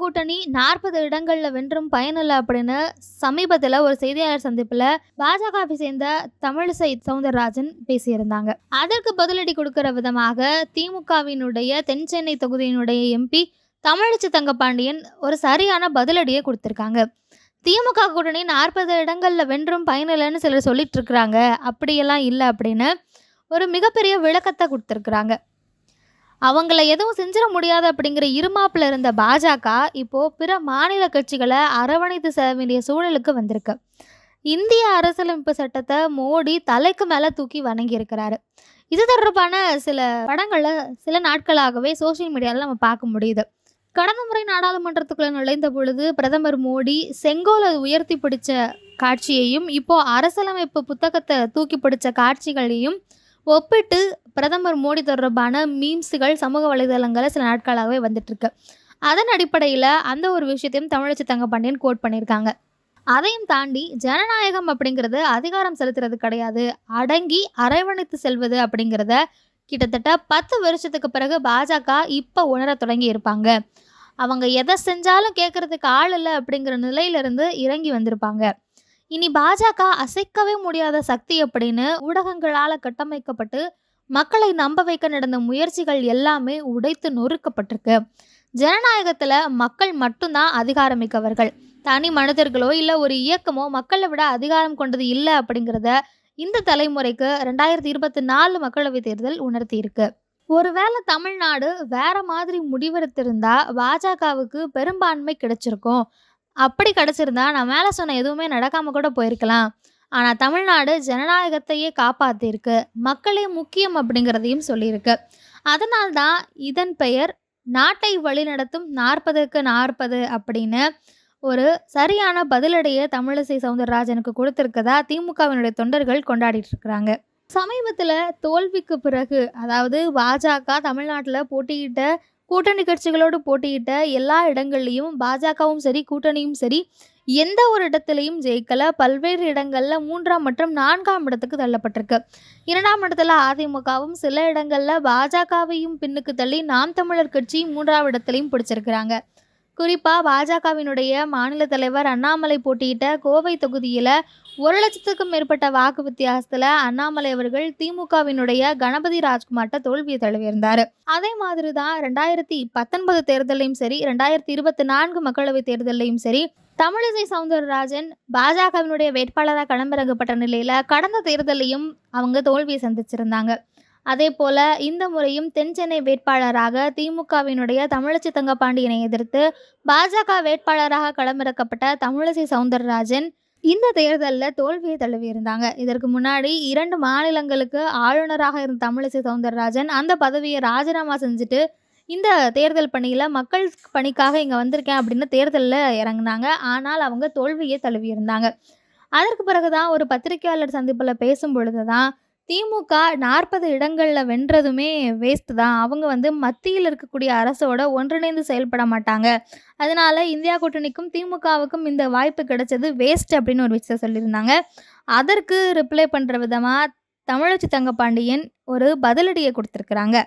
கூட்டணி நாற்பது இடங்கள்ல வென்றும் பயனில்லை அப்படின்னு சமீபத்தில் ஒரு செய்தியாளர் சந்திப்பில் பாஜகவை சேர்ந்த தமிழிசை சவுந்தரராஜன் பேசியிருந்தாங்க. அதற்கு பதிலடி கொடுக்கிற விதமாக திமுகவினுடைய தென் சென்னை தொகுதியினுடைய எம்பி தமிழிசை தங்கப்பாண்டியன் ஒரு சரியான பதிலடியை கொடுத்துருக்காங்க. திமுக கூட்டணி நாற்பது இடங்களில் வென்றும் பயனில்லைன்னு சிலர் சொல்லிட்டு இருக்கிறாங்க. அப்படியெல்லாம் இல்லை அப்படின்னு ஒரு மிகப்பெரிய விளக்கத்தை கொடுத்துருக்குறாங்க. அவங்கள எதுவும் செஞ்சிட முடியாது அப்படிங்கிற இருமாப்பில் இருந்த பாஜக இப்போது பிற மாநில கட்சிகளை அரவணைத்து செல்ல வேண்டிய சூழலுக்கு வந்திருக்கு. இந்திய அரசியலமைப்பு சட்டத்தை மோடி தலைக்கு மேலே தூக்கி வணங்கியிருக்கிறாரு. இது தொடர்பான சில படங்களை சில நாட்களாகவே சோஷியல் மீடியாவில் நம்ம பார்க்க முடியுது. கடந்த முறை நாடாளுமன்றத்துக்குள்ள நுழைந்த பொழுது பிரதமர் மோடி செங்கோலை உயர்த்தி பிடிச்ச காட்சியையும் இப்போ அரசியலமைப்பு புத்தகத்தை தூக்கி பிடிச்ச காட்சிகளையும் ஒப்பிட்டு பிரதமர் மோடி தொடர்பான மீம்ஸுகள் சமூக வலைதளங்களில் சில நாட்களாகவே வந்துட்டுருக்கு. அதன் அடிப்படையில் அந்த ஒரு விஷயத்தையும் தமிழச்சி தங்கப்பாண்டியன் கோட் பண்ணியிருக்காங்க. அதையும் தாண்டி ஜனநாயகம் அப்படிங்கிறது அதிகாரம் செலுத்துறது கிடையாது அடங்கி அரவணைத்து செல்வது அப்படிங்கிறத கிட்டத்தட்ட பத்து வருஷத்துக்கு பிறகு பாஜக இப்போ உணர தொடங்கி இருப்பாங்க. அவங்க எதை செஞ்சாலும் கேட்கறதுக்கு ஆள் இல்லை அப்படிங்கிற நிலையிலிருந்து இறங்கி வந்திருப்பாங்க. இனி பாஜக அசைக்கவே முடியாத சக்தி அப்படின்னு ஊடகங்களால் கட்டமைக்கப்பட்டு மக்களை நம்ப வைக்க நடந்த முயற்சிகள் எல்லாமே உடைத்து நொறுக்கப்பட்டிருக்கு. ஜனநாயகத்தில் மக்கள் மட்டும்தான் அதிகாரமிக்கவர்கள் தனி மனிதர்களோ இல்லை ஒரு இயக்கமோ மக்களை விட அதிகாரம் கொண்டது இல்லை அப்படிங்கிறத இந்த தலைமுறைக்கு ரெண்டாயிரத்தி இருபத்தி நாலு மக்களவைத் தேர்தல் உணர்த்தியிருக்கு. ஒருவேளை தமிழ்நாடு வேற மாதிரி முடிவெடுத்திருந்தா பாஜகவுக்கு பெரும்பான்மை கிடைச்சிருக்கும். அப்படி கிடச்சிருந்தா நான் மேலே சொன்ன எதுவுமே நடக்காமல் கூட போயிருக்கலாம். ஆனால் தமிழ்நாடு ஜனநாயகத்தையே காப்பாற்றியிருக்கு மக்களே முக்கியம் அப்படிங்கிறதையும் சொல்லியிருக்கு. அதனால்தான் இதன் பெயர் நாட்டை வழிநடத்தும் நாற்பதுக்கு நாற்பது அப்படின்னு ஒரு சரியான பதிலடையை தமிழிசை சவுந்தரராஜனுக்கு கொடுத்துருக்கதா திமுகவினுடைய தொண்டர்கள் கொண்டாடிட்டு இருக்கிறாங்க சமீபத்தில் தோல்விக்கு பிறகு அதாவது பாஜக தமிழ்நாட்டில் போட்டியிட்ட கூட்டணி கட்சிகளோடு போட்டியிட்ட எல்லா இடங்கள்லையும் பாஜகவும் சரி கூட்டணியும் சரி எந்த ஒரு இடத்துலையும் ஜெயிக்கல. பல்வேறு இடங்களில் மூன்றாம் மற்றும் நான்காம் இடத்துக்கு தள்ளப்பட்டிருக்கு. இரண்டாம் இடத்துல அதிமுகவும் சில இடங்களில் பாஜகவையும் பின்னுக்கு தள்ளி நாம் தமிழர் கட்சி மூன்றாம் இடத்துலையும் பிடிச்சிருக்கிறாங்க. குறிப்பாக பாஜகவினுடைய மாநில தலைவர் அண்ணாமலை போட்டியிட்ட கோவை தொகுதியில் ஒரு லட்சத்துக்கும் மேற்பட்ட வாக்கு வித்தியாசத்தில் அண்ணாமலை அவர்கள் திமுகவினுடைய கணபதி ராஜ்குமார்ட்ட தோல்வியை தழுவியிருந்தார். அதே மாதிரி தான் ரெண்டாயிரத்தி பத்தொன்பது தேர்தலையும் சரி ரெண்டாயிரத்தி இருபத்தி நான்கு மக்களவைத் தேர்தலையும் சரி தமிழிசை சவுந்தரராஜன் பாஜகவினுடைய வேட்பாளராக களமிறங்கப்பட்ட நிலையில் கடந்த தேர்தலையும் அவங்க தோல்வியை சந்திச்சிருந்தாங்க. அதே போல இந்த முறையும் தென் சென்னை வேட்பாளராக திமுகவினுடைய தமிழச்சி தங்கப்பாண்டியனை எதிர்த்து பாஜக வேட்பாளராக களமிறக்கப்பட்ட தமிழிசை சவுந்தரராஜன் இந்த தேர்தலில் தோல்வியை தழுவியிருந்தாங்க. இதற்கு முன்னாடி இரண்டு மாநிலங்களுக்கு ஆளுநராக இருந்த தமிழிசை சவுந்தரராஜன் அந்த பதவியை ராஜினாமா செஞ்சுட்டு இந்த தேர்தல் பணியில் மக்கள் பணிக்காக இங்கே வந்திருக்கேன் அப்படின்னு தேர்தலில் இறங்குனாங்க. ஆனால் அவங்க தோல்வியை தழுவியிருந்தாங்க. அதற்கு பிறகு தான் ஒரு பத்திரிகையாளர் சந்திப்பில் பேசும் பொழுது தான் திமுக நாற்பது இடங்களில் வென்றதுமே வேஸ்ட் தான். அவங்க வந்து மத்தியில் இருக்கக்கூடிய அரசோட ஒன்றிணைந்து செயல்பட மாட்டாங்க. அதனால இந்தியா கூட்டணிக்கும் திமுகவுக்கும் இந்த வாய்ப்பு கிடைச்சது வேஸ்ட் அப்படின்னு ஒரு விஷயம் சொல்லியிருந்தாங்க. அதற்கு ரிப்ளை பண்ணுற விதமாக தமிழச்சி தங்கப்பாண்டியன் ஒரு பதிலடியை கொடுத்துருக்குறாங்க.